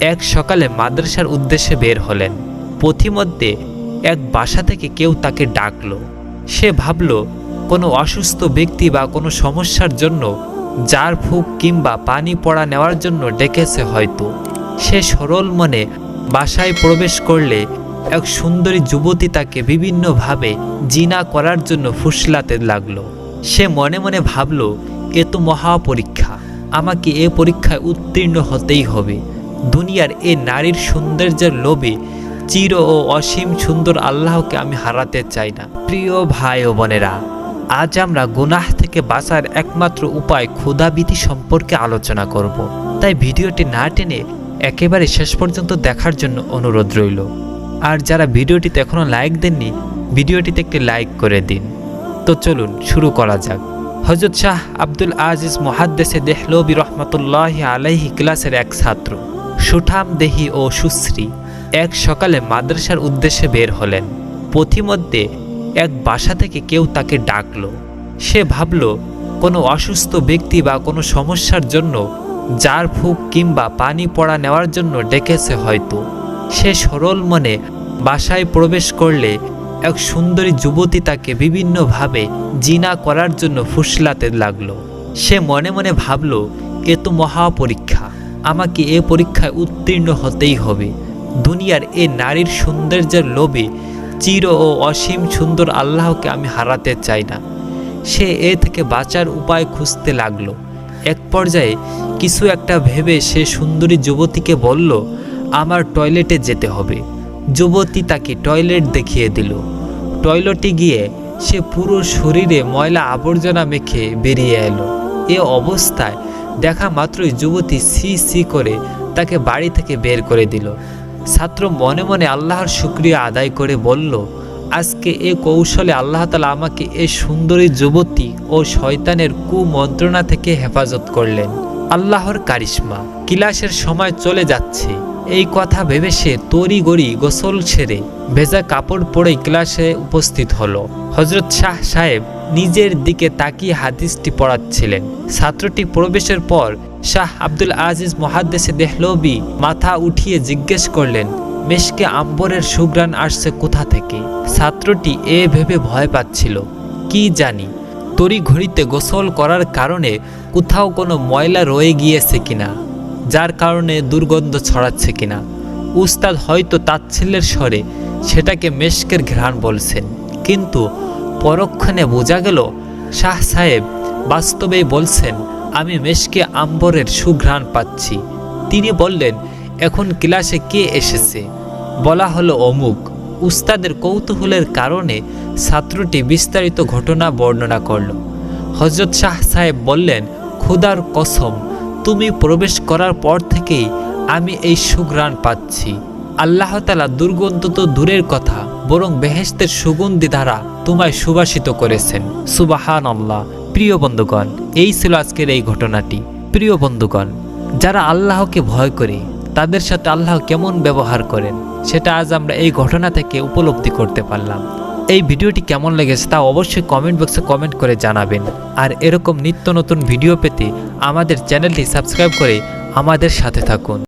এক সকালে মাদ্রাসার উদ্দেশ্যে বের হলেন। পথিমধ্যে এক বাসা থেকে কেউ তাকে ডাকল। সে ভাবল, কোনো অসুস্থ ব্যক্তি বা কোনো সমস্যার জন্য জার ফুক কিংবা পানি পড়া নেওয়ার জন্য ডেকেছে হয়তো। সে সরল মনে বাসায় প্রবেশ করলে এক সুন্দরী যুবতী তাকে বিভিন্নভাবে জিনা করার জন্য ফুসলাতে লাগল। সে মনে মনে ভাবল, এ তো মহা পরীক্ষা আমাকে এ পরীক্ষায় উত্তীর্ণ হতেই হবে। দুনিয়ার এ নারীর সৌন্দর্যের লোভে চির ও অসীম সুন্দর আল্লাহকে আমি হারাতে চাই না। প্রিয় ভাই ও বোনেরা, আজ আমরা গুনাহ থেকে বাঁচার একমাত্র উপায় ক্ষুধাবিধি সম্পর্কে আলোচনা করব। তাই ভিডিওটি না টেনে একেবারে শেষ পর্যন্ত দেখার জন্য অনুরোধ রইল। আর যারা ভিডিওটিতে এখনও লাইক দেননি, ভিডিওটিতে একটি লাইক করে দিন। তো চলুন শুরু করা যাক। হজরত শাহ আব্দুল আজিজ মোহাদ্দেসে দেহলবি রহমতুল্লাহ আলাইহি ক্লাসের এক ছাত্র। সুঠাম দেহি ও সুশ্রী এক সকালে মাদ্রাসার উদ্দেশ্যে বের হলেন। পথিমধ্যে এক বাসা থেকে কেউ তাকে ডাকল। সে ভাবল, কোনো অসুস্থ ব্যক্তি বা কোনো সমস্যার জন্য জার ফুক কিংবা পানি পড়া নেওয়ার জন্য ডেকেছে হয়তো। সে সরল মনে বাসায় প্রবেশ করলে এক সুন্দরী যুবতী তাকে বিভিন্নভাবে জিনা করার জন্য ফুসলাতে লাগল। সে মনে মনে ভাবল, এ তো মহা পরীক্ষা আমাকে এ পরীক্ষায় উত্তীর্ণ হতেই হবে। দুনিয়ার এ নারীর সৌন্দর্যের লোভে চির ও অসীম সুন্দর আল্লাহকে আমি হারাতে চাই না। সে এ থেকে বাঁচার উপায় খুঁজতে লাগল। এক পর্যায়ে কিছু একটা ভেবে সে সুন্দরী যুবতীকে বলল, আমার টয়লেটে যেতে হবে। যুবতী তাকে টয়লেট দেখিয়ে দিল। টয়লেটে গিয়ে সে পুরো শরীরে ময়লা আবর্জনা মেখে বেরিয়ে এলো। এ অবস্থায় দেখা মাত্রই যুবতী সি সি করে তাকে বাড়ি থেকে বের করে দিল। ছাত্র মনে মনে আল্লাহর শুক্রিয়া আদায় করে বলল, আজকে এ কৌশলে আল্লাহ তালা আমাকে এ সুন্দরী যুবতী ও শয়তানের কুমন্ত্রণা থেকে হেফাজত করলেন। আল্লাহর কারিশ্মা, কিলাসের সময় চলে যাচ্ছে। এই কথা ভেবে সে তরি গড়ি গোসল ছেড়ে ভেজা কাপড় পরে ক্লাসে উপস্থিত হলো। হজরত শাহ সাহেব নিজের দিকে তাকিয়ে হাদিসটি পড়াচ্ছিলেন। ছাত্রটি প্রবেশের পর শাহ আব্দুল আজিজ মহাদ্দেশে দেহলবি মাথা উঠিয়ে জিজ্ঞেস করলেন, মেশকে আম্বরের সুগ্রাণ আসছে কোথা থেকে? ছাত্রটি এ ভেবে ভয় পাচ্ছিল, কি জানি? তড়ি ঘড়িতে গোসল করার কারণে কোথাও কোনো ময়লা রয়ে গিয়েছে কিনা? যার কারণে দুর্গন্ধ ছড়াচ্ছে কিনা। উস্তাদ হয়তো তাচ্ছিল্যের স্বরে সেটাকে মেশকের ঘ্রাণ বলছেন। কিন্তু পরক্ষণে বোঝা গেল, শাহ সাহেব বাস্তবেই বলছেন, আমি মেশকে আম্বরের সুঘ্রাণ পাচ্ছি। তিনি বললেন, এখন ক্লাসে কে এসেছে? বলা হলো অমুক। উস্তাদের কৌতূহলের কারণে ছাত্রটি বিস্তারিত ঘটনা বর্ণনা করল। হজরত শাহ সাহেব বললেন, খুদার কসম তুমি প্রবেশ করার পর থেকেই আমি এই সুঘ্রাণ পাচ্ছি। আল্লাহ তালা দুর্গন্ধ তো দূরের কথা, বরং বেহেস্তের সুগন্ধি দ্বারা তোমায় সুবাসিত করেছেন। সুবাহান আল্লাহ প্রিয় বন্ধুগণ, এই ছিল আজকের এই ঘটনাটি। প্রিয় বন্ধুগণ, যারা আল্লাহকে ভয় করে, তাদের সাথে আল্লাহ কেমন ব্যবহার করেন, সেটা আজ আমরা এই ঘটনা থেকে উপলব্ধি করতে পারলাম। এই ভিডিওটি কেমন লেগেছে তা অবশ্যই কমেন্ট বক্সে কমেন্ট করে জানাবেন। আর এরকম নিত্য নতুন ভিডিও পেতে আমাদের চ্যানেলটি সাবস্ক্রাইব করে আমাদের সাথে থাকুন।